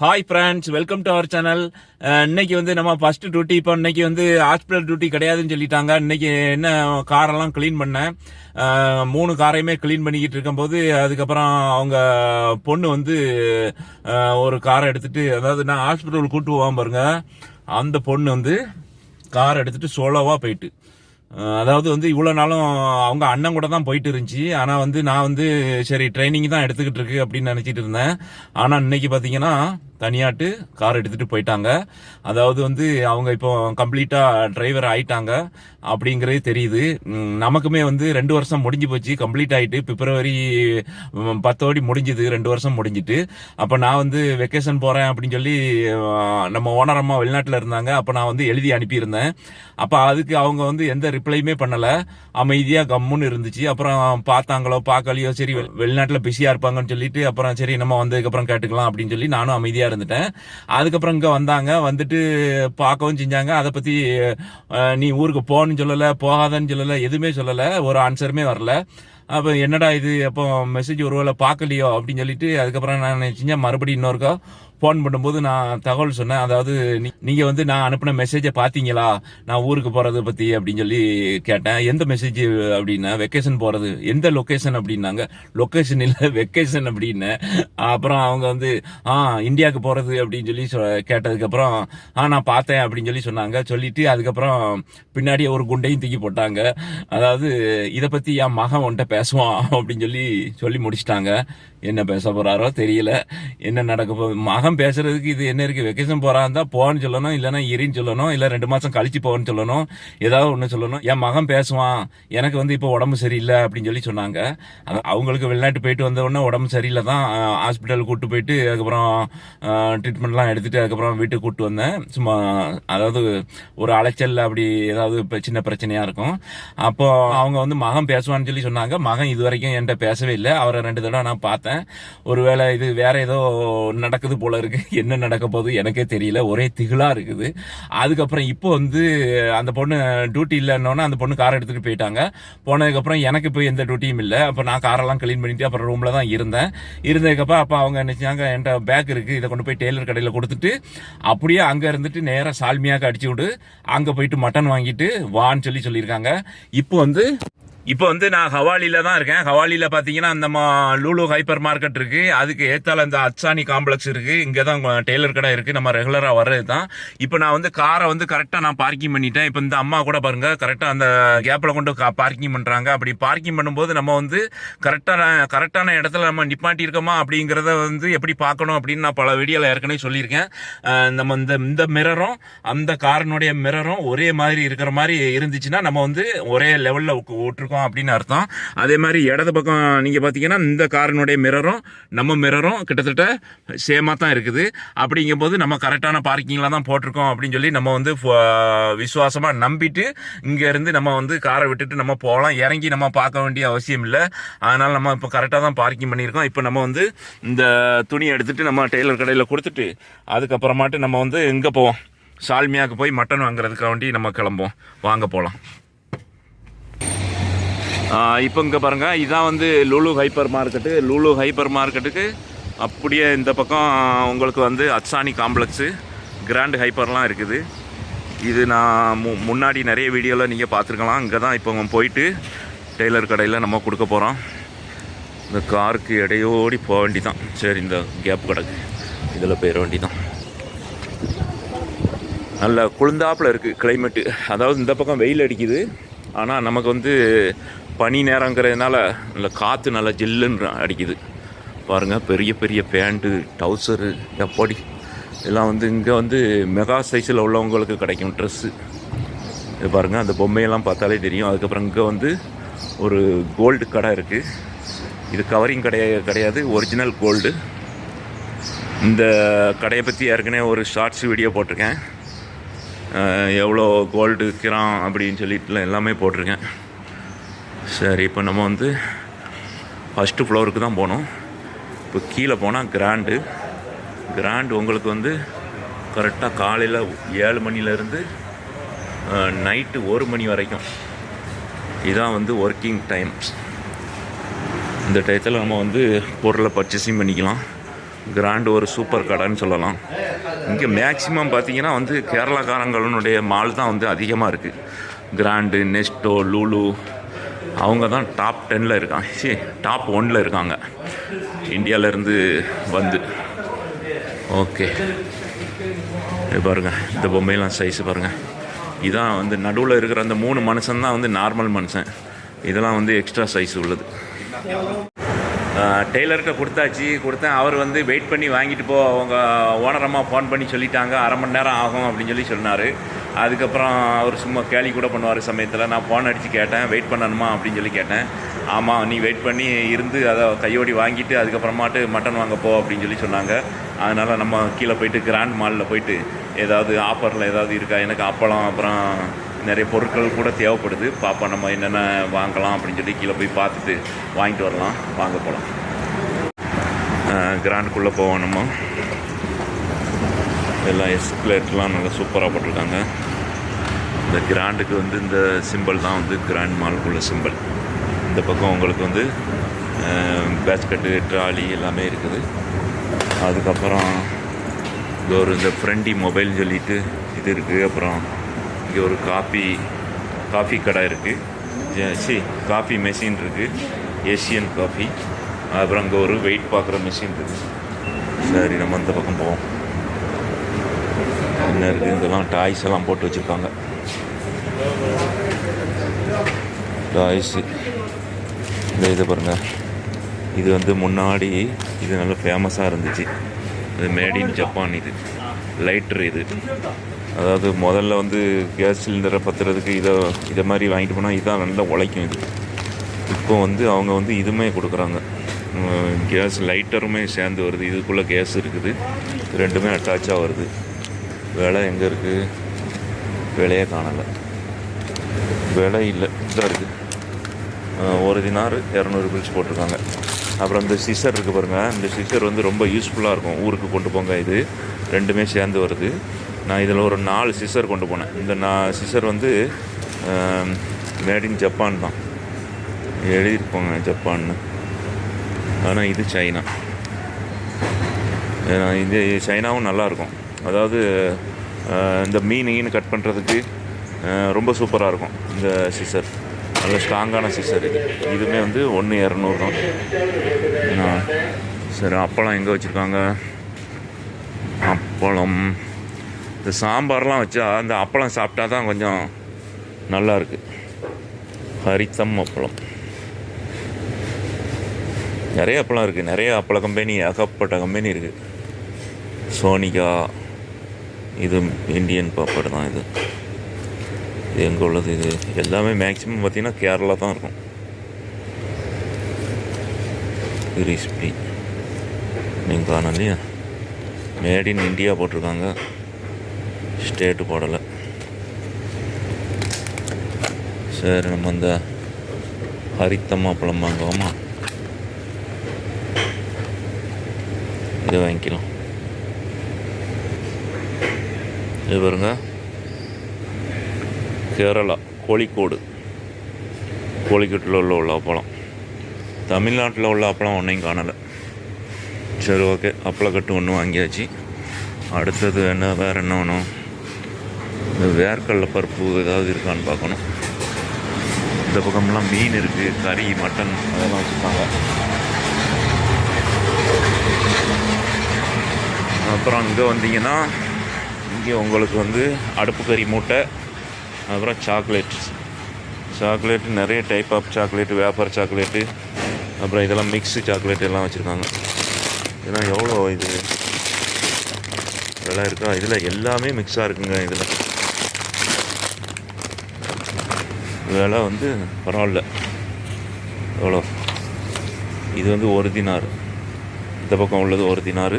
Hi friends welcome to our channel இன்னைக்கு வந்து நம்ம ஃபர்ஸ்ட் டியூட்டி இப்போ இன்னைக்கு வந்து ஹாஸ்பிட்டல் டியூட்டி கிடையாதுன்னு சொல்லிட்டாங்க. இன்னைக்கு என்ன காரெல்லாம் க்ளீன் பண்ணேன். Uh, மூணு காரையுமே க்ளீன் பண்ணிக்கிட்டு இருக்கும்போது அதுக்கப்புறம் அவங்க பொண்ணு வந்து uh, ஒரு காரை எடுத்துட்டு அதாவது நான் ஹாஸ்பிட்டல் கூட்டு போவான் பாருங்க. அந்த பொண்ணு வந்து கார் எடுத்துட்டு சோலோவாக போயிட்டு. அதாவது வந்து இவ்வளோ நாளும் அவங்க அண்ணன் கூட தான் போயிட்டு இருந்துச்சு. ஆனால் வந்து நான் வந்து சரி ட்ரைனிங் தான் எடுத்துக்கிட்டு இருக்கு அப்படின்னு நினச்சிட்டு இருந்தேன். ஆனால் இன்னைக்கு பார்த்தீங்கன்னா தனியாட்டு கார் எடுத்துகிட்டு போயிட்டாங்க. அதாவது வந்து அவங்க இப்போ கம்ப்ளீட்டாக டிரைவர் ஆயிட்டாங்க அப்படிங்கிறது தெரியுது. நமக்குமே வந்து ரெண்டு வருஷம் முடிஞ்சு போச்சு. கம்ப்ளீட் ஆகிட்டு பிப்ரவரி பத்தோடி முடிஞ்சுது. ரெண்டு வருஷம் முடிஞ்சிட்டு. அப்போ நான் வந்து வெக்கேஷன் போகிறேன் அப்படின்னு சொல்லி நம்ம ஓனர் அம்மா வெளிநாட்டில் இருந்தாங்க. அப்போ நான் வந்து எழுதி அனுப்பியிருந்தேன். அப்போ அதுக்கு அவங்க வந்து எந்த ரிப்ளையுமே பண்ணலை. அமைதியாக கம்முன்னு இருந்துச்சு. அப்புறம் பார்த்தாங்களோ பார்க்கலையோ சரி வெளிநாட்டில் பிஸியாக இருப்பாங்கன்னு சொல்லிட்டு அப்புறம் சரி நம்ம வந்ததுக்கப்புறம் கேட்டுக்கலாம் அப்படின்னு சொல்லி நானும் அமைதியாக இருந்துட்டேன் அதுக்கப்புறம் இங்கே வந்தாங்க. வந்துட்டு பார்க்கவும் செஞ்சாங்க. அதை பற்றி நீ ஊருக்கு போகணும்னு சொல்லலை போகாதன்னு சொல்லலை எதுவுமே சொல்லலை. ஒரு ஆன்சருமே வரல. அப்போ என்னடா இது? அப்போ மெசேஜ் ஒருவேளை பார்க்கலையோ அப்படின்னு சொல்லிட்டு அதுக்கப்புறம் நான் செஞ்சேன்? மறுபடியும் இன்னொருக்கா ஃபோன் பண்ணும்போது நான் தகவல் சொன்னேன். அதாவது நீங்கள் நீங்க வந்து நான் அனுப்பின மெசேஜை பார்த்தீங்களா நான் ஊருக்கு போறதை பத்தி அப்படின்னு சொல்லி கேட்டேன். எந்த மெசேஜ் அப்படின்னா வெக்கேஷன் போறது. எந்த லொக்கேஷன் அப்படின்னாங்க? லொக்கேஷன் இல்லை வெக்கேஷன் அப்படின்னு. அப்புறம் அவங்க வந்து ஆ இந்தியாவுக்கு போறது அப்படின்னு சொல்லி சொ- கேட்டதுக்கு அப்புறம் ஆ நான் பார்த்தேன் அப்படின்னு சொல்லி சொன்னாங்க. சொல்லிட்டு அதுக்கப்புறம் பின்னாடியே ஒரு குண்டையும் தூக்கி போட்டாங்க. அதாவது இதை பத்தி என் மகன் உன்கிட்ட பேசுவான் அப்படின்னு சொல்லி சொல்லி முடிச்சிட்டாங்க. என்ன பேச போறாரோ தெரியல. என்ன நடக்க போகுது? மகன் பேசுறதுக்கு இது என்ன இருக்கு? வெக்கேஷன் போறான் தான் போன்னு சொல்லணும் இல்லைன்னா இரின்னு சொல்லணும் இல்லை ரெண்டு மாசம் கழிச்சு போகன்னு சொல்லணும் ஏதாவது ஒன்று சொல்லணும். என் மகன் பேசுவான். எனக்கு வந்து இப்போ உடம்பு சரியில்லை அப்படின்னு சொல்லி சொன்னாங்க. அது அவங்களுக்கு வெளிநாட்டு போயிட்டு வந்த உடனே உடம்பு சரியில்லை தான் ஹாஸ்பிட்டல் கூட்டு போயிட்டு அதுக்கப்புறம் ட்ரீட்மெண்ட்லாம் எடுத்துட்டு அதுக்கப்புறம் வீட்டுக்கு கூப்பிட்டு வந்தேன். சும்மா அதாவது ஒரு அலைச்சல் அப்படி ஏதாவது இப்போ சின்ன பிரச்சனையாக இருக்கும். அப்போ அவங்க வந்து மகன் பேசுவான்னு சொல்லி சொன்னாங்க. மகன் இது வரைக்கும் என்கிட்ட பேசவே இல்லை. அவரை ரெண்டு தடவை நான் பார்த்தேன். ஒருவேளை இது வேற ஏதோ நடக்குது போல இருக்கு. என்ன நடக்க போகுது எனக்கே தெரியல. ஒரே திகிலா இருக்குது. அதுக்கப்புறம் இப்போ வந்து அந்த பொண்ணு டியூட்டி இல்லைன்னொன்னே அந்த பொண்ணு கார் எடுத்துட்டு போயிட்டாங்க. போனதுக்கப்புறம் எனக்கு இப்போ எந்த டியூட்டியும் இல்லை. அப்போ நான் காரெல்லாம் க்ளீன் பண்ணிட்டு அப்புறம் ரூம்ல தான் இருந்தேன். இருந்ததுக்கப்புறம் அப்போ அவங்க நினைச்சாங்க என்கிட்ட பேக் இருக்கு. இதை கொண்டு போய் டெய்லர் கடையில் கொடுத்துட்டு அப்படியே அங்கே இருந்துட்டு நேராக சால்மியாக்கு அடிச்சு விடு அங்கே போயிட்டு மட்டன் வாங்கிட்டு வான்னு சொல்லி சொல்லியிருக்காங்க. இப்போ வந்து இப்போ வந்து நான் ஹவாலியில் தான் இருக்கேன். ஹவாலியில் பார்த்தீங்கன்னா அந்த மா- லூலு ஹைப்பர் மார்க்கெட் இருக்குது அதுக்கு ஏத்தால அந்த அச்சானி காம்ப்ளெக்ஸ் இருக்குது இங்கே தான் டெய்லர் கடை இருக்குது நம்ம ரெகுலராக வர்றது தான் இப்போ நான் வந்து காரை வந்து கரெக்டாக நான் பார்க்கிங் பண்ணிட்டேன். இப்போ இந்த அம்மா கூட பாருங்கள் கரெக்டாக அந்த கேப்பில் கொண்டு பார்க்கிங் பண்ணுறாங்க அப்படி பார்க்கிங் பண்ணும்போது நம்ம வந்து கரெக்டான கரெக்டான இடத்துல நம்ம நிப்பாட்டியிருக்கோமா அப்படிங்கிறத வந்து எப்படி பார்க்கணும் அப்படின்னு நான் பல வீடியோவில் ஏற்கனவே சொல்லியிருக்கேன். நம்ம இந்த இந்த மிரரும் அந்த காரனுடைய மிரரும் ஒரே மாதிரி இருக்கிற மாதிரி இருந்துச்சுன்னா நம்ம வந்து ஒரே லெவலில் விட்டுருக்கோம் அப்படின்னு அர்த்தம். அதே மாதிரி இடது பக்கம் நீங்கள் பார்த்தீங்கன்னா இந்த காரனுடைய மிரரும் நம்ம மிரரும் கிட்டத்தட்ட சேமாக தான் இருக்குது. அப்படிங்கும்போது நம்ம கரெக்டான பார்க்கிங்கில் தான் போட்டிருக்கோம் அப்படின்னு சொல்லி நம்ம வந்து விசுவாசமாக நம்பிட்டு இங்கேருந்து நம்ம வந்து காரை விட்டுட்டு நம்ம போகலாம். இறங்கி நம்ம பார்க்க வேண்டிய அவசியம் இல்லை. அதனால் நம்ம இப்போ கரெக்டாக தான் பார்க்கிங் பண்ணியிருக்கோம். இப்போ நம்ம வந்து இந்த துணியை எடுத்துகிட்டு நம்ம டெய்லர் கடையில் கொடுத்துட்டு அதுக்கப்புறமாட்டு நம்ம வந்து எங்கே போவோம். சால்மியாவுக்கு போய் மட்டன் வாங்குறதுக்காக வேண்டி நம்ம கிளம்புவோம். வாங்க போகலாம் இப்போ இங்கே பாருங்க இதான் வந்து Lulu hyper market Lulu hyper மார்க்கெட்டுக்கு அப்படியே இந்த பக்கம் உங்களுக்கு வந்து அச்சானி காம்ப்ளெக்ஸு கிராண்ட் ஹைப்பர்லாம் இருக்குது. இது நான் மு முன்னாடி நிறைய வீடியோவில் நீங்கள் பார்த்துருக்கலாம். இங்கே தான் இப்போ போயிட்டு டெய்லர் கடையில் நம்ம கொடுக்க போகிறோம் இந்த காருக்கு இடையோடி போக வேண்டிதான். சரி இந்த கேப் கிடக்கு. இதில் போயிட வேண்டிதான். நல்ல குளிர்ந்தாப்புல இருக்குது கிளைமேட்டு அதாவது இந்த பக்கம் வெயில் அடிக்குது. ஆனால் நமக்கு வந்து பனி நேரங்கிறதுனால நல்ல காற்று நல்லா ஜில்லுன்னு அடிக்குது. பாருங்கள் பெரிய பெரிய பேண்ட்டு டவுசரு எப்படி எல்லாம் வந்து இங்கே வந்து மெகா சைஸில் உள்ளவங்களுக்கு கிடைக்கும் ட்ரெஸ்ஸு இது பாருங்கள் அந்த பொம்மையெல்லாம் பார்த்தாலே தெரியும். அதுக்கப்புறம் இங்கே வந்து ஒரு கோல்டு கடை இருக்குது இது கவரிங் கிடையாது கிடையாது ஒரிஜினல் கோல்டு இந்த கடையை பற்றி ஏற்கனவே ஒரு ஷார்ட்ஸ் வீடியோ போட்டிருக்கேன். எவ்வளோ கோல்டு கிராம் அப்படின்னு சொல்லிட்டுலாம் எல்லாமே போட்டிருக்கேன். சரி இப்போ நம்ம வந்து ஃபஸ்ட்டு ஃப்ளோருக்கு தான் போனோம். இப்போ கீழே போனால் கிராண்டு கிராண்டு உங்களுக்கு வந்து கரெக்டாக காலையில் ஏழு மணிலேருந்து நைட்டு ஒரு மணி வரைக்கும். இதான் வந்து ஒர்க்கிங் டைம் இந்த டயத்தில் நம்ம வந்து பொருளை பர்ச்சேஸிங் பண்ணிக்கலாம். கிராண்டு ஒரு சூப்பர் கடைன்னு சொல்லலாம். இங்கே மேக்ஸிமம் பார்த்தீங்கன்னா வந்து கேரளாக்காரங்களுடைய மால் தான் வந்து அதிகமாக இருக்குது கிராண்டு நெஸ்டோ லூலு அவங்க தான் டாப் டென்னில் இருக்காங்க. சி டாப் ஒனில் இருக்காங்க. இந்தியாவிலேருந்து வந்து. ஓகே பாருங்கள் பாருங்க இந்த பொம்மையெல்லாம் சைஸ் பாருங்கள் இதான் வந்து நடுவில் இருக்கிற அந்த மூணு மனுஷன் தான் வந்து நார்மல் மனுஷன். இதெல்லாம் வந்து எக்ஸ்ட்ரா சைஸ் உள்ளது. டெய்லர்கிட்ட கொடுத்தாச்சு கொடுத்தேன். அவர் வந்து வெயிட் பண்ணி வாங்கிட்டு போ அவங்க ஓனரம்மா ஃபோன் பண்ணி சொல்லிட்டாங்க. அரை மணி நேரம் ஆகும் அப்படின்னு சொல்லி சொன்னார். அதுக்கப்புறம் அவர் சும்மா கேலி கூட பண்ணுவார் சமயத்தில். நான் ஃபோன் அடித்து கேட்டேன் வெயிட் பண்ணணுமா? அப்படின்னு சொல்லி கேட்டேன். ஆமாம் நீ வெயிட் பண்ணி இருந்து அதை கையோடி வாங்கிட்டு அதுக்கப்புறமாட்டு மட்டன் வாங்க போ அப்படின்னு சொல்லி சொன்னாங்க. அதனால் நம்ம கீழே போயிட்டு கிராண்ட் மாலில் போயிட்டு ஏதாவது ஆஃபரில் ஏதாவது இருக்கா? எனக்கு அப்பளம் அப்புறம் நிறைய பொருட்கள் கூட தேவைப்படுது. பாப்பா நம்ம என்னென்ன வாங்கலாம் அப்படின்னு சொல்லி கீழே போய் பார்த்துட்டு வாங்கிட்டு வரலாம். வாங்க போகலாம் கிராண்டுக்குள்ளே போவோம் நம்ம. எல்லாம் எஸ்குலேட்லாம் நல்லா சூப்பராக போட்டிருக்காங்க. இந்த கிராண்டுக்கு வந்து இந்த சிம்பிள் தான் வந்து கிராண்ட் மால்குள்ள சிம்பிள் இந்த பக்கம் உங்களுக்கு வந்து பேஸ்கட்டு ட்ராலி எல்லாமே இருக்குது. அதுக்கப்புறம் இது ஒரு இந்த ஃப்ரெண்டி மொபைல்னு சொல்லிட்டு இது இருக்குது அப்புறம் இங்கே ஒரு காஃபி காஃபி கடை இருக்குது சி காஃபி மெஷின் இருக்குது ஏஷியன் காஃபி அப்புறம் அங்கே ஒரு வெயிட் பார்க்குற மிஷின் இருக்குது சரி நம்ம அந்த பக்கம் போவோம். என்ன இருக்குது இதெல்லாம் டாய்ஸ் எல்லாம் போட்டு வச்சுருக்காங்க. டாய்ஸு. இந்த இது பாருங்கள் இது வந்து முன்னாடி இது நல்ல ஃபேமஸாக இருந்துச்சு. இது மேட் இன் ஜப்பான் இது. லைட்ரு இது. அதாவது முதல்ல வந்து கேஸ் சிலிண்டரை பற்றுறதுக்கு இதை இதை மாதிரி வாங்கிட்டு போனால் இதான் நல்லா உழைக்கும் இது. இப்போ வந்து அவங்க வந்து இதுவுமே கொடுக்குறாங்க. கேஸ் லைட்டருமே சேர்ந்து வருது. இதுக்குள்ளே கேஸ் இருக்குது. ரெண்டுமே அட்டாச்சாக வருது. வேலை எங்கே இருக்குது விலையே காணலை. வேலை இல்லை. இதாக இருக்குது ஒரு தினார் இரநூறு பில்ஸ் போட்டிருக்காங்க. அப்புறம் இந்த சிசர் இருக்குது பாருங்கள் இந்த சிசர் வந்து ரொம்ப யூஸ்ஃபுல்லாக இருக்கும். ஊருக்கு கொண்டு போங்க இது. ரெண்டுமே சேர்ந்து வருது. நான் இதில் ஒரு நாலு சிசர் கொண்டு போனேன். இந்த நான் சிசர் வந்து மேட் இன் ஜப்பான் தான். எழுதியிருப்போங்க ஜப்பான்னு. ஆனால் இது சைனா. ஏன்னா இது சைனாவும் நல்லாயிருக்கும் அதாவது இந்த மீன் கட் பண்ணுறதுக்கு ரொம்ப சூப்பராக இருக்கும். இந்த சிசர் நல்ல ஸ்ட்ராங்கான சிசர் இது. இதுவுமே வந்து ஒன்று இரநூறு தான். சரி அப்பளம் எங்கே வச்சுருக்காங்க? அப்பளம். இந்த சாம்பார்லாம் வச்சா அந்த அப்பளம் சாப்பிட்டா தான் கொஞ்சம் நல்லாயிருக்கு ஹரித்தம் அப்பளம். நிறைய அப்பளம் இருக்குது நிறைய அப்பள கம்பெனி ஏகப்பட்ட கம்பெனி இருக்குது சோனிகா. இது இந்தியன் பாப்பாடு தான் இது. இது எங்கே உள்ளது இது? எல்லாமே மேக்ஸிமம் பார்த்தீங்கன்னா கேரளா தான் இருக்கும். கிரிஸ்பி நீங்கள் காணும் இல்லையா? மேட் இன் இந்தியா போட்டிருக்காங்க. ஸ்டேட்டு போடலை. சரி நம்ம அந்த ஹரித்தம்மா பழம் வாங்குவோமா? இதை வாங்கிக்கலாம். இது பாருங்க. கேரளா கோழிக்கோடு. கோழிக்கோட்டில் உள்ள உள்ள அப்பளம். தமிழ்நாட்டில் உள்ள அப்பளம் ஒன்றையும் காணலை. சரி ஓகே. அப்பளக்கட்டு ஒன்று வாங்கியாச்சு. அடுத்தது என்ன வேறு என்ன வேணும்? இந்த வேர்க்கடல பருப்பு ஏதாவது இருக்கான்னு பார்க்கணும். இந்த பக்கம்லாம் மீன் இருக்குது கறி மட்டன் அதெல்லாம் வச்சுருக்காங்க. அப்புறம் இங்கே வந்தீங்கன்னா இங்கே உங்களுக்கு வந்து அடுப்பு கறி மூட்டை அப்புறம் சாக்லேட் சாக்லேட் நிறைய type of chocolate wafer chocolate அப்புறம் இதெல்லாம் மிக்ஸு சாக்லேட் எல்லாம் வச்சுருக்காங்க. இதெல்லாம் எவ்வளோ இது? விலை இருக்கா? இதில் எல்லாமே மிக்ஸாக இருக்குங்க இதில். விலை வந்து பரவாயில்ல. எவ்வளோ? இது வந்து ஒரு தினார் இந்த பக்கம் உள்ளது ஒரு தினார்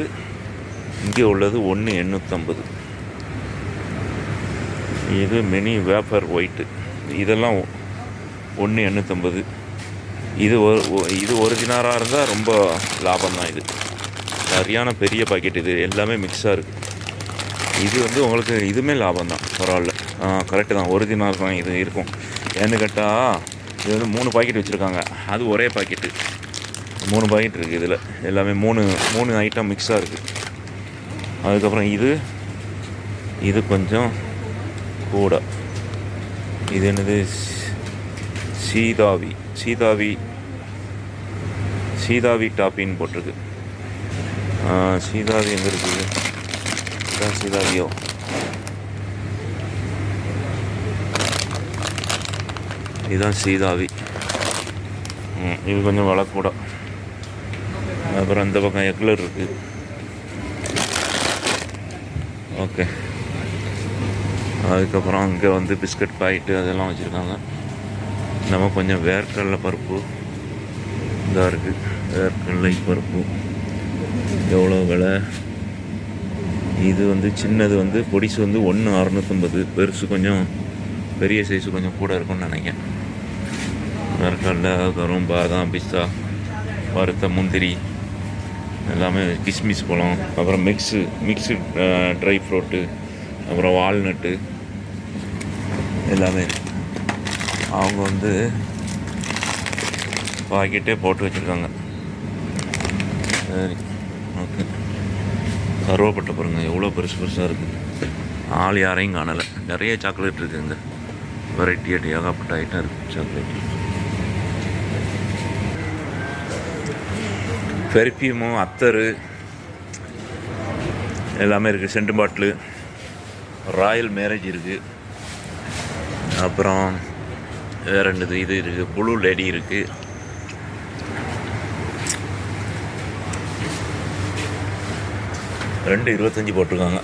இங்கே உள்ளது ஒன்று எண்ணூற்றம்பது இது மினி வேஃபர் ஒயிட்டு இதெல்லாம் ஒன்று எண்ணூற்றம்பது இது ஒரு இது ஒரு இருந்தால் ரொம்ப லாபம் தான் இது. சரியான பெரிய பாக்கெட் இது. எல்லாமே மிக்ஸாக இருக்குது இது வந்து உங்களுக்கு இதுவுமே லாபம் தான் பரவாயில்ல கரெக்டு தான். ஒரு தான் இது இருக்கும். ஏன்னு கேட்டால் இது வந்து மூணு பாக்கெட் வச்சுருக்காங்க. அது ஒரே பாக்கெட்டு மூணு பாக்கெட் இருக்குது இதில். எல்லாமே மூணு மூணு ஐட்டம் மிக்ஸாக இருக்குது அதுக்கப்புறம் இது இது கொஞ்சம் கூட. இது என்னது? சீதாவி. சீதாவி. சீதாவி டாப்பின்னு போட்டிருக்கு. சீதாவி எங்கே இருக்குது இதான் சீதாவியோ? இதுதான் சீதாவி. இது கொஞ்சம் விலை அப்புறம் இந்த பக்கம் எக்லர் இருக்குது ஓகே. அதுக்கப்புறம் அங்கே வந்து பிஸ்கட் பாக்கெட்டு அதெல்லாம் வச்சுருக்காங்க. நம்ம கொஞ்சம் வேர்க்கடலை பருப்பு. இதாக இருக்குது வேர்க்கடலை பருப்பு. எவ்வளோ விலை? இது வந்து சின்னது வந்து பொடிசு வந்து ஒன்று அறநூற்றம்பது பெருசு கொஞ்சம் பெரிய சைஸு கொஞ்சம் கூட இருக்கும்னு நினைக்கிறேன். வேர்க்கடலை அதுக்கப்புறம் பாதாம் பிஸ்தா வறுத்த முந்திரி எல்லாமே கிஸ்மிஸ் பழம் அப்புறம் மிக்ஸு மிக்ஸு ட்ரை ஃப்ரூட்டு அப்புறம் வால்நட்டு எல்லாமே அவங்க வந்து பாக்கெட்டே போட்டு வச்சுருக்காங்க. சரி ஓகே. கருவப்பட்ட பாருங்க எவ்வளோ பெருசு பெருசாக இருக்குது ஆள் யாரையும் காணலை. நிறைய சாக்லேட் இருக்குது இங்கே வெரைட்டி ஆட்டி ஏகப்பட்ட ஐட்டம் இருக்குது சாக்லேட் பெர்ஃப்யூமு அத்தரு எல்லாமே இருக்குது சென்ட் பாட்டிலு ராயல் மேரேஜ் இருக்குது அப்புறம் வேற ரெண்டு இது இருக்குது ப்ளூ லேடி இருக்குது ரெண்டு இருபத்தஞ்சி போட்டிருக்காங்க.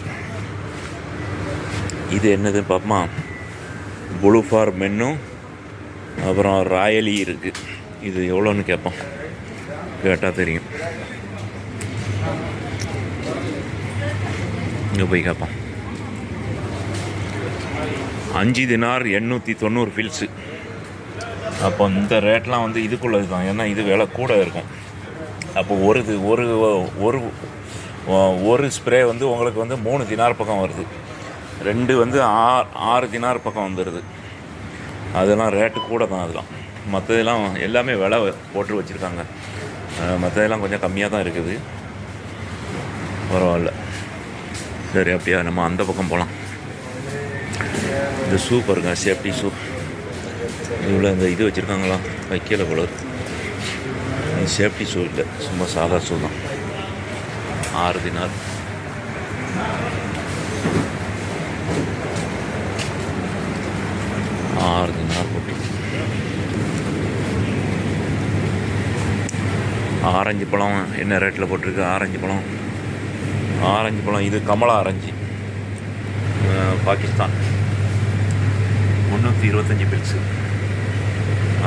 இது என்னது பாப்பமா? ப்ளூ ஃபார் மென்னும் அப்புறம் ராயலி இருக்குது இது எவ்வளோன்னு கேட்போம். கேட்டால் தெரியும். இங்கே போய் கேட்போம். அஞ்சு தினார் எண்ணூற்றி தொண்ணூறு ஃபில்ஸு அப்போ இந்த ரேட்லாம் வந்து இதுக்குள்ளது தான் ஏன்னா இது விலை கூட இருக்கும். அப்போ ஒரு இது ஒரு ஒரு ஒரு ஸ்ப்ரே வந்து உங்களுக்கு வந்து மூணு தினார் பக்கம் வருது. ரெண்டு வந்து ஆறு ஆறு தினார் பக்கம் வந்துடுது அதெல்லாம் ரேட்டு கூட தான் அதெல்லாம். மற்றதெல்லாம் எல்லாமே விலை போட்டு வச்சுருக்காங்க. மற்றதெல்லாம் கொஞ்சம் கம்மியாக தான் இருக்குது. பரவாயில்ல. சரி அப்படியா நம்ம அந்த பக்கம் போகலாம் இந்த ஷூ பாருங்கள் சேஃப்டி ஷூ. இவ்வளோ இந்த இது வச்சுருக்காங்களா? வைக்கல போல சேஃப்டி ஷூ இல்லை சும்மா சாதா ஷூ தான். ஆறு தினார். ஆறு தினார் போட்டு. ஆரஞ்சு பழம் என்ன ரேட்டில் போட்டிருக்கு? ஆரஞ்சு பழம். ஆரஞ்சு பழம் இது கமலா ஆரஞ்சு. பாகிஸ்தான். முந்நூற்றி இருபத்தஞ்சி பில்ஸு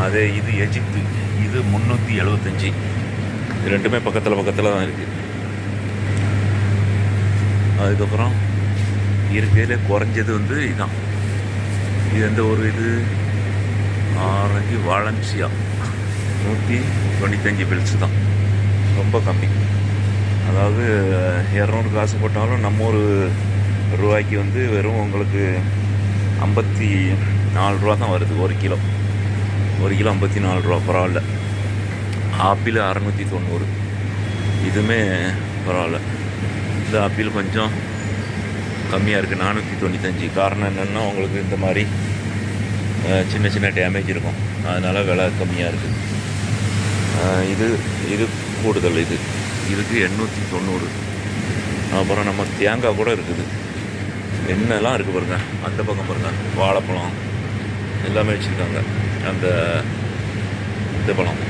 அதே இது எஜிப்து இது முந்நூற்றி எழுபத்தஞ்சி. இது ரெண்டுமே பக்கத்தில் பக்கத்தில் தான் இருக்குது அதுக்கப்புறம் இருக்கையில் குறைஞ்சது வந்து இதான். இது எந்த ஒரு இது? Orange Valencia. நூற்றி தொண்ணூத்தஞ்சு பில்ஸ் தான். ரொம்ப கம்மி. அதாவது இரநூறு காசு போட்டாலும் நம்ம ஒரு ரூபாய்க்கு வந்து வெறும் உங்களுக்கு ஐம்பத்தி நாலு ரூபா தான் வருது ஒரு கிலோ. ஒரு கிலோ ஐம்பத்தி நாலு ரூபா பரவாயில்ல. ஆப்பிள் அறநூற்றி தொண்ணூறு. இதுவுமே பரவாயில்ல. இந்த ஆப்பிள் கொஞ்சம் கம்மியாக இருக்குது நானூற்றி தொண்ணூத்தஞ்சு. காரணம் என்னென்னா உங்களுக்கு இந்த மாதிரி சின்ன சின்ன டேமேஜ் இருக்கும். அதனால் விலை கம்மியாக இருக்குது இது இது கூடுதல் இது. இதுக்கு எண்ணூற்றி தொண்ணூறு. அப்புறம் நம்ம தேங்காய் கூட இருக்குது. என்னெல்லாம் இருக்குது பாருங்கள் அந்த பக்கம் பாருங்கள் வாழைப்பழம் எல்லாமே வச்சுருக்காங்க. அந்த இந்த பழம்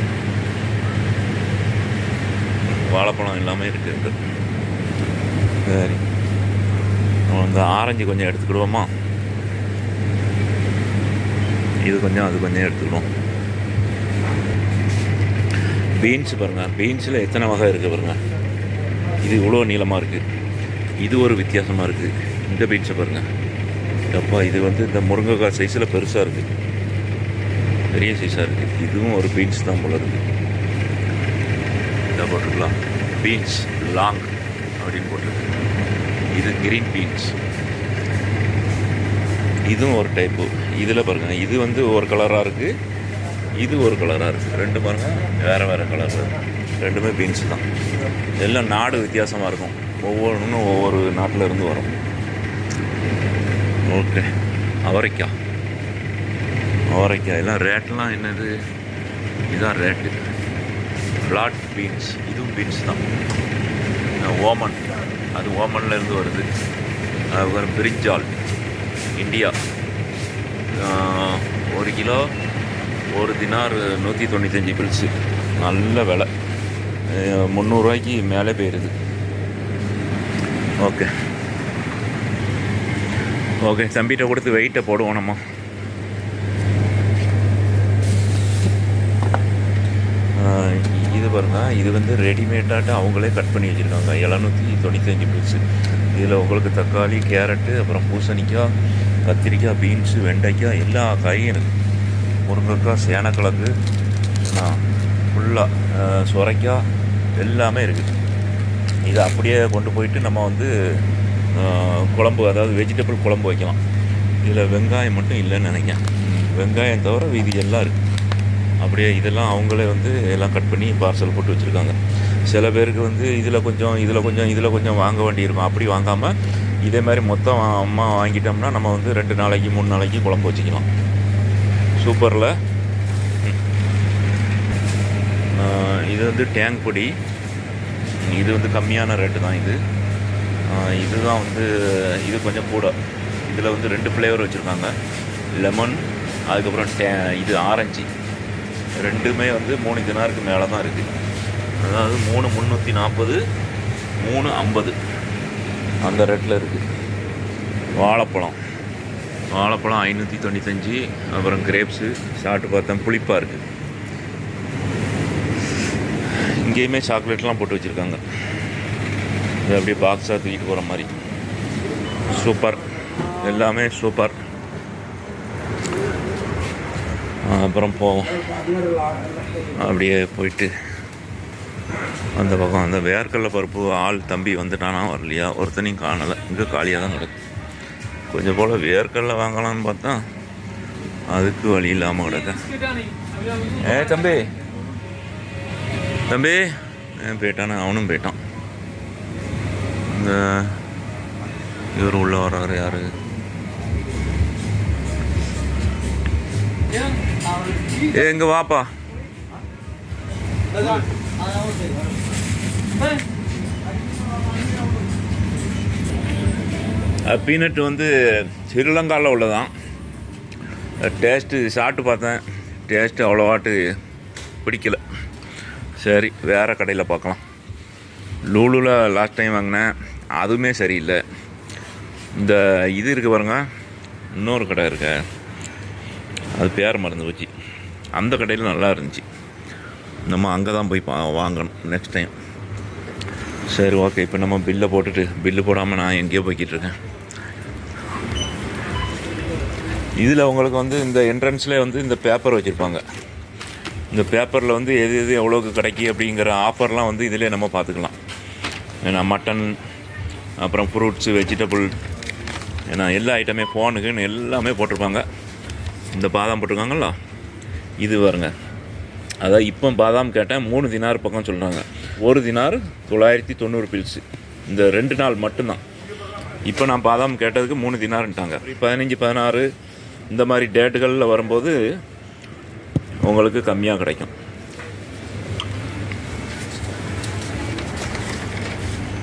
வாழைப்பழம் எல்லாமே இருக்குது. சரி. நம்ம இந்த ஆரஞ்சு கொஞ்சம் எடுத்துக்கிடுவோமா? இது கொஞ்சம் அது கொஞ்சம் எடுத்துக்கிடுவோம். பீன்ஸ் பாருங்கள் பீன்ஸில் எத்தனை வகை இருக்குது பாருங்கள் இது இவ்வளோ நீளமாக இருக்குது இது ஒரு வித்தியாசமாக இருக்குது இந்த பீன்ஸை பாருங்கள் அப்பா இது வந்து இந்த முருங்கைக்காய் சைஸில் பெருசாக இருக்குது பெரிய சைஸாக இருக்குது இதுவும் ஒரு பீன்ஸ் தான் போல இருக்குது இதாக போட்டிருக்கலாம் பீன்ஸ் லாங் அப்படின்னு போட்டிருக்கு. இது கிரீன் பீன்ஸ் இதுவும் ஒரு டைப்பு இதில் பாருங்கள் இது வந்து ஒரு கலராக இருக்குது இது ஒரு கலராக இருக்குது ரெண்டு பாருங்கள் வேறு வேறு கலர் ரெண்டுமே பீன்ஸ் தான். எல்லாம் நாடு வித்தியாசமாக இருக்கும். ஒவ்வொன்றும் ஒவ்வொரு நாட்டில் இருந்து வரும். ஓகே. அவரைக்காய் அவரைக்காய் எல்லாம் ரேட்லாம் என்னது? இதுதான் ரேட்டு. ஃப்ளாட் பீன்ஸ் இதுவும் பீன்ஸ் தான். ஓமன். அது ஓமன்லேருந்து வருது. அதுக்கப்புறம் பிரிஞ்சால் இந்தியா. ஒரு கிலோ ஒரு தினார் நூற்றி தொண்ணூத்தஞ்சு பில்ஸு நல்ல விலை. முந்நூறுரூவாய்க்கு மேலே போயிடுது ஓகே. ஓகே தம்பிகிட்ட கொடுத்து வெயிட்டை போடுவோம் நம்ம. இது பாருங்கள் இது வந்து ரெடிமேடாட்டு அவங்களே கட் பண்ணி வச்சுருக்காங்க. எழுநூற்றி தொண்ணூத்தஞ்சு பீஸு இதில் உங்களுக்கு தக்காளி கேரட்டு அப்புறம் பூசணிக்காய் கத்திரிக்காய் பீன்ஸு வெண்டைக்காய் எல்லா காயும் இருக்குது முருங்கைக்காய் சேனக்கிழங்கு ஃபுல்லாக சுரைக்காய் எல்லாமே இருக்குது இதை அப்படியே கொண்டு போயிட்டு நம்ம வந்து குழம்பு அதாவது வெஜிடபிள் குழம்பு வைக்கலாம். இதில் வெங்காயம் மட்டும் இல்லைன்னு நினைக்கிறேன். வெங்காயம் தவிர வீதி எல்லாம் இருக்குது அப்படியே இதெல்லாம் அவங்களே வந்து எல்லாம் கட் பண்ணி பார்சல் போட்டு வச்சுருக்காங்க. சில பேருக்கு வந்து இதில் கொஞ்சம் இதில் கொஞ்சம் இதில் கொஞ்சம் வாங்க வேண்டியிருக்கும். அப்படி வாங்காமல் இதே மாதிரி மொத்தம் அம்மா வாங்கிட்டோம்னா நம்ம வந்து ரெண்டு நாளைக்கு மூணு நாளைக்கு குழம்பு வச்சுக்கலாம். சூப்பரில். இது வந்து டேங்க் பொடி. இது வந்து கம்மியான ரேட்டு தான் இது. இதுதான் வந்து இது கொஞ்சம் கூட. இதில் வந்து ரெண்டு ஃப்ளேவர் வச்சுருக்காங்க. லெமன் அதுக்கப்புறம் டே இது ஆரஞ்சு. ரெண்டுமே வந்து மூணு தினாருக்கு மேலே தான் இருக்குது அதாவது மூணு முந்நூற்றி நாற்பது மூணு ஐம்பது. அந்த ரேட்டில் இருக்குது வாழைப்பழம். வாழைப்பழம் ஐநூற்றி தொண்ணூத்தஞ்சு அப்புறம் கிரேப்ஸு சாப்பிட்டு பார்த்தேன் புளிப்பாக இருக்குது இங்கேயுமே சாக்லேட்லாம் போட்டு வச்சுருக்காங்க. இது அப்படியே பாக்ஸாக தூக்கிட்டு போகிற மாதிரி. சூப்பர். எல்லாமே சூப்பர். அப்புறம் போவோம். அப்படியே போயிட்டு அந்த பக்கம் அந்த வேர்க்கடலை பருப்பு ஆள் தம்பி வந்துட்டானா வரலையா? ஒருத்தனையும் காணலை. இங்கே காலியாக தான் கிடக்கு. கொஞ்சம் போல் வேர்க்கடலை வாங்கலாம்னு பார்த்தா அதுக்கு வழி இல்லாமல் கிடக்க. ஏ தம்பி. தம்பி. போயிட்டானே? அவனும் போயிட்டான். இந்த இவர் உள்ள வர்றாரு யாரு? ஏ இங்க வாப்பா. பீனட் வந்து ஸ்ரீலங்காவில் உள்ளதான். டேஸ்ட்டு சாப்பிட்டு பார்த்தேன். டேஸ்ட்டு அவ்வளோவாட்டு பிடிக்கல. சரி வேறு கடையில் பார்க்கலாம். லூலுவில் லாஸ்ட் டைம் வாங்கினேன். அதுவுமே சரியில்லை. இந்த இது இருக்குது பாருங்க. இன்னொரு கடை இருக்க. அது பேர் மறந்து போச்சு. அந்த கடையில் நல்லா இருந்துச்சு. நம்ம அங்கே தான் போய் பா வாங்கணும் நெக்ஸ்ட் டைம் சரி ஓகே இப்போ நம்ம பில்லை போட்டுட்டு பில்லு போடாமல் நான் எங்கேயோ போய்கிட்டு இருக்கேன். இதில் உங்களுக்கு வந்து இந்த என்ட்ரன்ஸ்லேயே வந்து இந்த பேப்பர் வச்சுருப்பாங்க. இந்த பேப்பரில் வந்து எது எது எவ்வளோக்கு கிடைக்கி அப்படிங்கிற ஆஃபர்லாம் வந்து இதிலே நம்ம பார்த்துக்கலாம். ஏன்னா மட்டன் அப்புறம் ஃப்ரூட்ஸு வெஜிடபிள் ஏன்னா எல்லா ஐட்டமே ஃபோனுக்குன்னு எல்லாமே போட்டிருப்பாங்க. இந்த பாதாம் போட்டிருக்காங்களா இது பாருங்க. அதான் இப்போ பாதாம் கேட்டேன் மூணு தினார் பக்கம் சொல்கிறாங்க ஒரு தினார் தொள்ளாயிரத்தி தொண்ணூறு பில்ஸு இந்த ரெண்டு நாள் மட்டும்தான். இப்போ நான் பாதாம் கேட்டதுக்கு மூணு தினார்ன்ட்டாங்க. பதினஞ்சு பதினாறு இந்த மாதிரி டேட்டுகளில் வரும்போது உங்களுக்கு கம்மியாக கிடைக்கும்.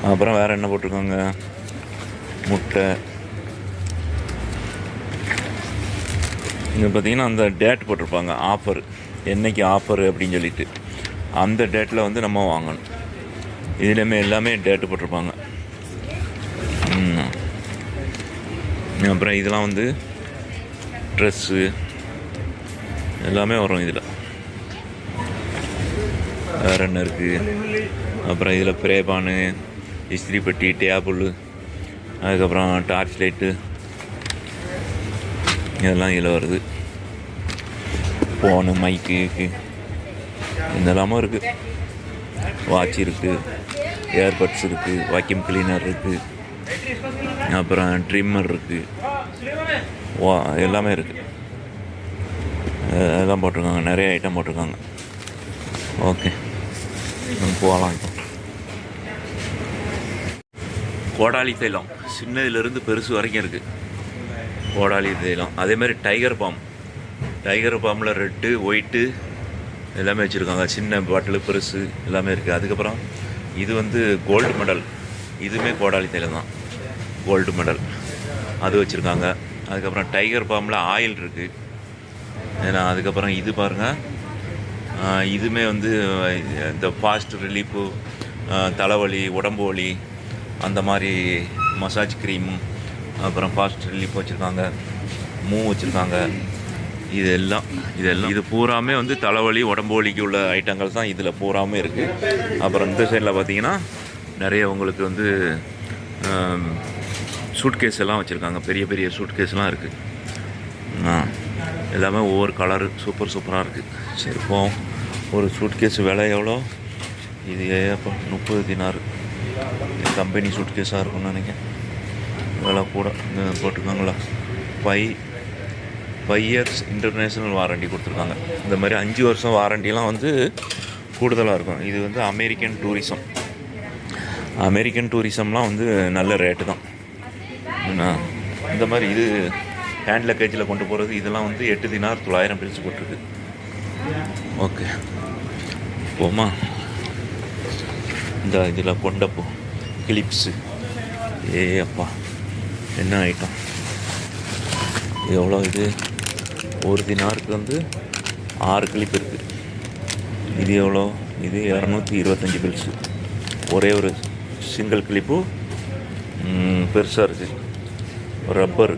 அப்புறம் வேறு என்ன போட்டிருக்காங்க? முட்டை. இங்கே பார்த்தீங்கன்னா அந்த டேட் போட்டிருப்பாங்க ஆஃபர் என்னைக்கு ஆஃபர் அப்படின்னு சொல்லிட்டு. அந்த டேட்டில் வந்து நம்ம வாங்கணும். இதுலேயுமே எல்லாமே டேட்டு போட்டிருப்பாங்க. அப்புறம் இதெல்லாம் வந்து ட்ரெஸ்ஸு எல்லாமே வரும் இதில். வேறு என்ன இருக்குது அப்புறம் இதில் பிரேபானு. இஸ்திரி பெட்டி டேபிள் அதுக்கப்புறம் டார்ச் லைட்டு இதெல்லாம் இதில் வருது. ஃபோனு மைக்கு இதெல்லாமும் இருக்குது வாட்ச் இருக்குது ஏர்பட்ஸ் இருக்குது வாக்யூம் கிளீனர் இருக்குது அப்புறம் ட்ரிம்மர் இருக்குது வா எல்லாமே இருக்குது எல்லாம் போட்டிருக்காங்க. நிறைய ஐட்டம் போட்டிருக்காங்க. ஓகே போகலாம் இப்போ. கோடாலி தைலம். சின்னதுலேருந்து பெருசு வரைக்கும் இருக்குது கோடாலி தைலம். அதே மாதிரி டைகர் பாம். டைகர் பாம்பில் ரெட்டு ஒயிட்டு எல்லாமே வச்சுருக்காங்க. சின்ன பாட்டில் பெருசு எல்லாமே இருக்குது அதுக்கப்புறம் இது வந்து கோல்டு மெடல். இதுவுமே கோடாலி தைலம் தான். Gold medal. அது வச்சுருக்காங்க. அதுக்கப்புறம் டைகர் பாம்பில் ஆயில் இருக்குது ஏன்னா அதுக்கப்புறம் இது பாருங்கள் இதுவுமே வந்து இந்த ஃபாஸ்ட் ரிலீஃபு தலைவலி உடம்பு வலி அந்த மாதிரி மசாஜ் க்ரீம் அப்புறம் ஃபாஸ்ட் ரிலீஃப் வச்சுருக்காங்க மூ வச்சுருக்காங்க. இதெல்லாம் இதெல்லாம் இது பூராமே வந்து தலைவலி உடம்பு வலிக்கு உள்ள ஐட்டங்கள் தான் இதில் பூராமே இருக்குது அப்புறம் இந்த சைடில் பார்த்தீங்கன்னா நிறைய உங்களுக்கு வந்து சூட்கேஸ் எல்லாம் வச்சுருக்காங்க. பெரிய பெரிய சூட்கேஸ்லாம் இருக்குது ஆ எல்லாமே ஒவ்வொரு கலரு சூப்பர் சூப்பராக இருக்குது சரி போவோம். ஒரு சூட்கேஸ் விலை எவ்வளோ? இது ஏப்பா முப்பது தினார் கம்பெனி சூட்கேஸாக இருக்கும்னு நினைக்கிறேன். விலை கூட போட்டிருக்காங்களா? Five five years international warranty கொடுத்துருக்காங்க. இந்த மாதிரி அஞ்சு வருஷம் வாரண்டிலாம் வந்து கூடுதலாக இருக்கும். இது வந்து அமெரிக்கன் டூரிசம் அமெரிக்கன் டூரிசம்லாம் வந்து நல்ல ரேட்டு தான். இந்த மாதிரி இது ஹேண்ட் லக்கேஜில் கொண்டு போகிறது இதெல்லாம் வந்து எட்டு தினார் தொள்ளாயிரம் பிரித்து போட்டிருக்கு. ஓகே போமா இந்த இதில் கொண்டப்போ கிளிப்ஸு ஏ அப்பா என்ன ஐட்டம் எவ்வளோ இது? ஒரு தினாருக்கு வந்து ஆறு கிளிப் இருக்குது இது எவ்வளோ? இது இரநூத்தி இருபத்தஞ்சி பில்ஸு ஒரே ஒரு சிங்கிள் கிளிப்பு பெருசாக இருக்குது ரப்பர்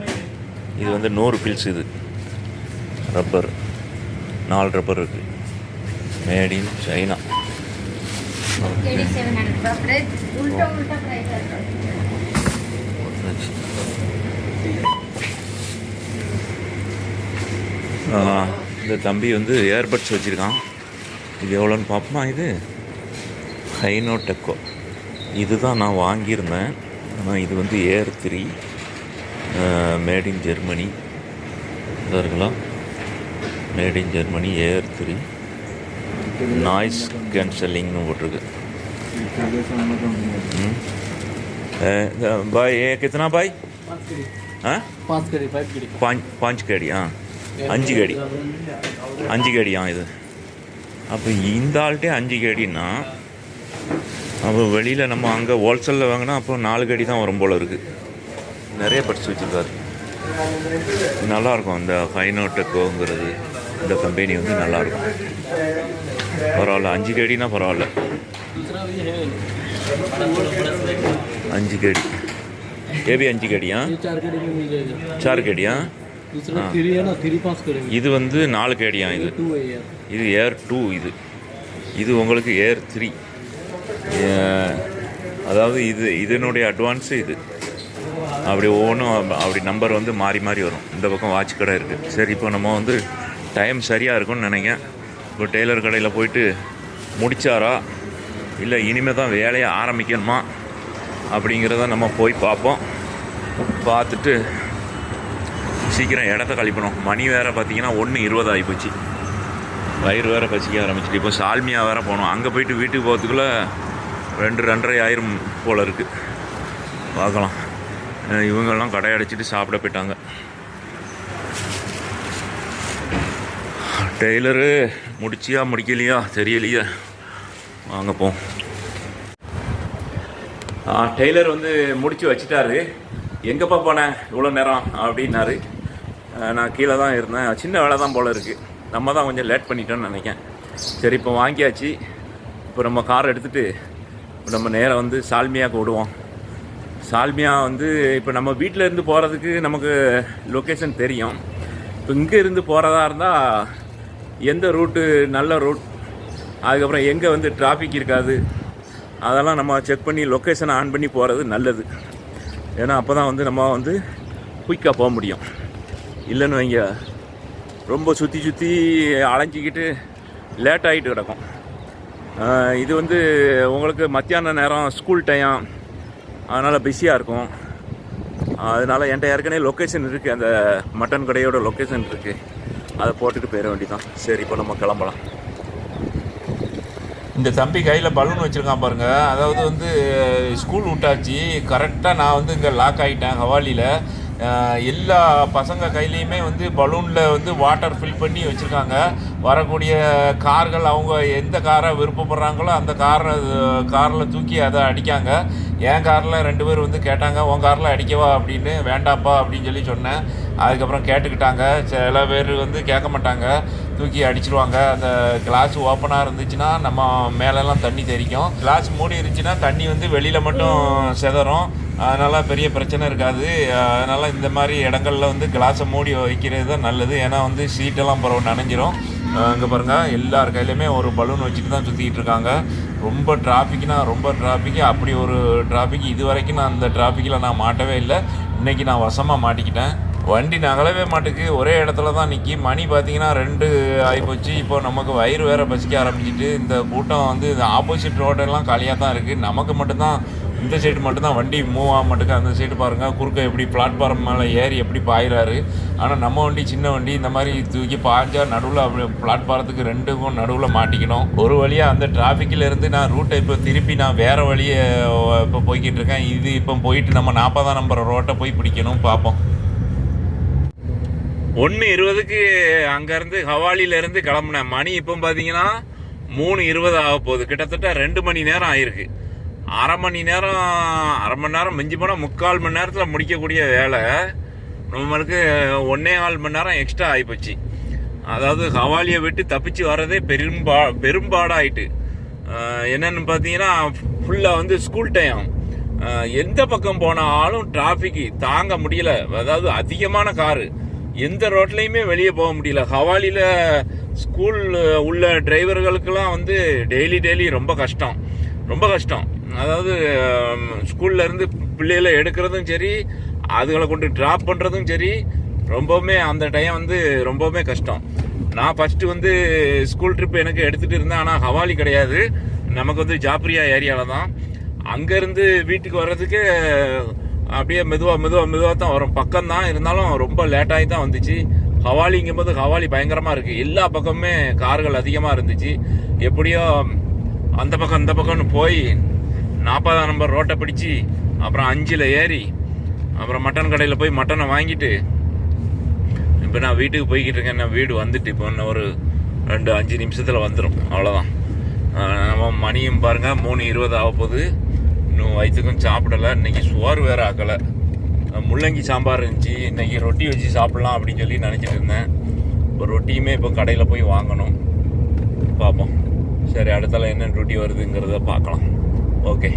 இது வந்து நூறு பில்ஸ் இது. ரப்பர் நாலு ரப்பர் இருக்குது மேட் இன் சைனா இந்த தம்பி வந்து ஏர்பட்ஸ் வச்சுருக்கான். இது எவ்வளோன்னு பார்ப்போமா இது? ஹைனோ டெக்கோ இதுதான் நான் வாங்கியிருந்தேன். ஆனால் இது வந்து air three made in Germany இதாக இருக்கலாம். Made in Germany air three noise கேன்சலிங்னு போட்டிருக்கு हम्म। ए, भाई ये कितना भाई हाँ पाँच कड़ी फाइव कड़ी पाँच पाँच கேடி ஆ அஞ்சு கேடி அஞ்சு கேடியா இது அப்போ இந்த ஆள்கிட்டே அஞ்சு கேடின்னா அப்போ வெளியில் நம்ம அங்கே ஹோல்சேலில் வாங்கினா அப்போ நாலு கேடி தான் வரும் போல் இருக்குது நிறைய படிச்சு வச்சுருக்காரு நல்லாயிருக்கும் இந்த ஃபைனோடெக்கோங்கிறது இந்த கம்பெனி வந்து நல்லாயிருக்கும் பரவாயில்ல. அஞ்சு கேடினா பரவாயில்ல. அஞ்சு கேடி. ये அஞ்சு கேடியா? சார் கேடியா? இது வந்து நாலு கேடியா இது? இது ஏர் டூ இது. இது உங்களுக்கு ஏர் த்ரீ அதாவது இது இதனுடைய அட்வான்ஸு இது. அப்படி ஒவ்வொன்றும் அப்படி நம்பர் வந்து மாறி மாறி வரும். இந்த பக்கம் வாட்ச் கடை இருக்குது சரி இப்போ நம்ம வந்து டைம் சரியாக இருக்கும்னு நினைங்க. இப்போ டெய்லர் கடையில் போயிட்டு முடிச்சாரா? இல்லை இனிமேல் தான் வேலையை ஆரம்பிக்கணுமா? அப்படிங்கிறத நம்ம போய் பார்ப்போம். பார்த்துட்டு சீக்கிரம் இடத்த கழிப்பணும். மணி வேறு பார்த்தீங்கன்னா ஒன்று இருபது ஆகிப்போச்சு. வயிறு வேறு பசிக்க ஆரம்பிச்சிட்டு. இப்போ சால்மியா வேறு போனோம் அங்கே போயிட்டு வீட்டுக்கு போகிறதுக்குள்ளே ரெண்டு ரெண்டரை ஆயிரம் போல் இருக்குது பார்க்கலாம். இவங்கெல்லாம் கடை அடைச்சிட்டு சாப்பிட போயிட்டாங்க. டெய்லரு முடிச்சியா முடிக்கலையா? தெரியலையே. வாங்க போம் டெய்லர் வந்து முடிச்சு வச்சிட்டாரு. எங்கேப்பா போனேன் இவ்வளோ நேரம்? அப்படின்னாரு. நான் கீழே தான் இருந்தேன். சின்ன வேலை தான் போல் இருக்குது நம்ம தான் கொஞ்சம் லேட் பண்ணிட்டோம்னு நினைக்கிறேன். சரி இப்போ வாங்கியாச்சு. இப்போ நம்ம கார் எடுத்துகிட்டு நம்ம நேராக வந்து சால்மியாவுக்கு விடுவோம் சால்மியா வந்து இப்போ நம்ம வீட்டில் இருந்து போகிறதுக்கு நமக்கு லொக்கேஷன் தெரியும். இப்போ இங்கே இருந்து போகிறதா இருந்தால் எந்த ரூட்டு நல்ல ரூட் அதுக்கப்புறம் எங்கே வந்து டிராஃபிக் இருக்காது அதெல்லாம் நம்ம செக் பண்ணி லொக்கேஷனை ஆன் பண்ணி போகிறது நல்லது. ஏன்னா அப்போ தான் வந்து நம்ம வந்து குயிக்காக போக முடியும். இல்லைன்னு வைங்க ரொம்ப சுற்றி சுற்றி அலைஞ்சிக்கிட்டு லேட் ஆகிட்டு கிடக்கும். இது வந்து உங்களுக்கு மத்தியான நேரம் ஸ்கூல் டைம் அதனால் பிஸியாக இருக்கும். அதனால் என்கிட்ட ஏற்கனவே லொக்கேஷன் இருக்குது அந்த மட்டன் கடையோட லொக்கேஷன் இருக்குது அதை போட்டுட்டு போயிட வேண்டியதான் சரி இப்போ நம்ம கிளம்பலாம். இந்த தம்பி கையில் பலூன் வச்சுருக்கான் பாருங்கள் அதாவது வந்து ஸ்கூல் விட்டாச்சு. கரெக்டாக நான் வந்து இங்கே லாக் ஆகிட்டேன் ஹவாலியில். எல்லா பசங்க கையிலையுமே வந்து பலூனில் வந்து வாட்டர் ஃபில் பண்ணி வச்சுருக்காங்க. வரக்கூடிய கார்கள் அவங்க எந்த காரை விருப்பப்படுறாங்களோ அந்த காரை காரில் தூக்கி அதை அடிக்காங்க. என் காரில் ரெண்டு பேர் வந்து கேட்டாங்க உன் காரில் அடிக்கவா? அப்படின்னு வேண்டாப்பா அப்படின்னு சொல்லி சொன்னேன். அதுக்கப்புறம் கேட்டுக்கிட்டாங்க. சில பேர் வந்து கேட்க மாட்டாங்க. தூக்கி அடிச்சிருவாங்க. அந்த கிளாஸ் ஓப்பனாக இருந்துச்சுன்னா நம்ம மேலெல்லாம் தண்ணி தெரிக்கும் கிளாஸ் மூடி இருந்துச்சுன்னா தண்ணி வந்து வெளியில் மட்டும் செதறும். அதனால் பெரிய பிரச்சனை இருக்காது. அதனால் இந்த மாதிரி இடங்கள்ல வந்து கிளாஸை மூடி வைக்கிறது தான் நல்லது. ஏன்னா வந்து சீட்டெல்லாம் பரவ நனைஞ்சிரும். அங்கே பாருங்கள் எல்லார் கையிலையுமே ஒரு பலூன் வச்சுட்டு தான் சுற்றிக்கிட்டு இருக்காங்க. ரொம்ப டிராஃபிக்னா ரொம்ப டிராஃபிக் அப்படி ஒரு டிராஃபிக் இது வரைக்கும் நான் அந்த டிராஃபிக்கில் நான் மாட்டவே இல்லை. இன்னைக்கு நான் வசமாக மாட்டிக்கிட்டேன். வண்டி நகலவே மாட்டுக்கு. ஒரே இடத்துல தான் நிற்கி மணி பார்த்தீங்கன்னா ரெண்டு ஆகிப்போச்சு இப்போ நமக்கு வயிறு வேற பசிக்க ஆரம்பிச்சிட்டு இந்த கூட்டம் வந்து இந்த ஆப்போசிட் ரோடெல்லாம் காலியாக தான் இருக்குது நமக்கு மட்டும்தான் இந்த சைடு மட்டும்தான் வண்டி மூவ் ஆக மாட்டேங்க அந்த சைடு பாருங்கள் குறுக்க எப்படி பிளாட்ஃபார்ம் மேலே ஏறி எப்படி பாயிறாரு. ஆனால் நம்ம வண்டி சின்ன வண்டி இந்த மாதிரி தூக்கி பாஞ்சா நடுவில் அப்படி பிளாட்ஃபாரத்துக்கு ரெண்டுக்கும் நடுவில் மாட்டிக்கணும். ஒரு வழியாக அந்த டிராஃபிக்கிலேருந்து நான் ரூட்டை இப்போ திருப்பி நான் வேறு வழியை இப்போ போய்கிட்டு இருக்கேன். இது இப்போ போயிட்டு நம்ம நாற்பதாம் நம்பர் ரோட்டை போய் பிடிக்கணும் பார்ப்போம் ஒன்று இருபதுக்கு அங்கேருந்து ஹவாலியிலேருந்து கிளம்புனேன் மணி இப்போ பார்த்தீங்கன்னா மூணு இருபது ஆக போகுது. கிட்டத்தட்ட ரெண்டு மணி நேரம் ஆயிருக்கு. அரை மணி நேரம் அரை மணி நேரம் மிஞ்சி போனால் முக்கால் மணி நேரத்தில் முடிக்கக்கூடிய வேலை நம்மளுக்கு ஒன்றே கால் மணி நேரம் எக்ஸ்ட்ரா ஆகிப்போச்சு அதாவது ஹவாலியை விட்டு தப்பிச்சு வர்றதே பெரும்பா பெரும்பாடாயிட்டு. என்னென்னு பார்த்தீங்கன்னா ஃபுல்லாக வந்து ஸ்கூல் டைம் எந்த பக்கம் போனாலும் டிராஃபிக்கு தாங்க முடியல. அதாவது அதிகமான காரு எந்த ரோட்லையுமே வெளியே போக முடியல. ஹவாலியில் ஸ்கூல் உள்ள டிரைவர்களுக்கெல்லாம் வந்து டெய்லி டெய்லி ரொம்ப கஷ்டம். ரொம்ப கஷ்டம். அதாவது ஸ்கூல்ல இருந்து பிள்ளைகளை எடுக்கிறதும் சரி அதுகளை கொண்டு ட்ராப் பண்ணுறதும் சரி ரொம்பவுமே அந்த டைம் வந்து ரொம்பவுமே கஷ்டம். நான் ஃபஸ்ட்டு வந்து ஸ்கூல் ட்ரிப் எனக்கு எடுத்துகிட்டு இருந்தேன். ஆனால் ஹவாலி கிடையாது. நமக்கு வந்து ஜாப்ரியா ஏரியாவில் தான். அங்கேருந்து வீட்டுக்கு வர்றதுக்கு அப்படியே மெதுவாக மெதுவாக மெதுவாக தான் வரும். பக்கம் தான் இருந்தாலும் ரொம்ப லேட்டாகி தான் வந்துச்சு. ஹவாலிங்கும் போது ஹவாலி பயங்கரமாக இருக்குது எல்லா பக்கமுமே கார்கள் அதிகமாக இருந்துச்சு. எப்படியோ அந்த பக்கம் இந்த பக்கம்னு போய் நாற்பதாம் நம்பர் ரோட்டை பிடிச்சி அப்புறம் அஞ்சில் ஏறி அப்புறம் மட்டன் கடையில் போய் மட்டனை வாங்கிட்டு இப்போ நான் வீட்டுக்கு போய்கிட்டு இருக்கேன். நான் வீடு வந்துட்டு இப்போ இன்னும் ஒரு ரெண்டு அஞ்சு நிமிஷத்தில் வந்துடும் அவ்வளோதான் நம்ம மணியும் பாருங்கள் மூணு இருபது ஆக போகுது இன்னும் வயிற்றுக்கும் சாப்பிடலை. இன்னைக்கு சோறு வேறு ஆக்கலை. முள்ளங்கி சாம்பார் இருந்துச்சு. இன்றைக்கி ரொட்டி வச்சு சாப்பிட்லாம் அப்படின்னு சொல்லி நினச்சிட்டு இருந்தேன். இப்போ ரொட்டியுமே இப்போ கடையில் போய் வாங்கணும். பார்ப்போம். சரி அடுத்தால என்ன ரொட்டி வருதுங்கிறத பார்க்கலாம். ஓகே.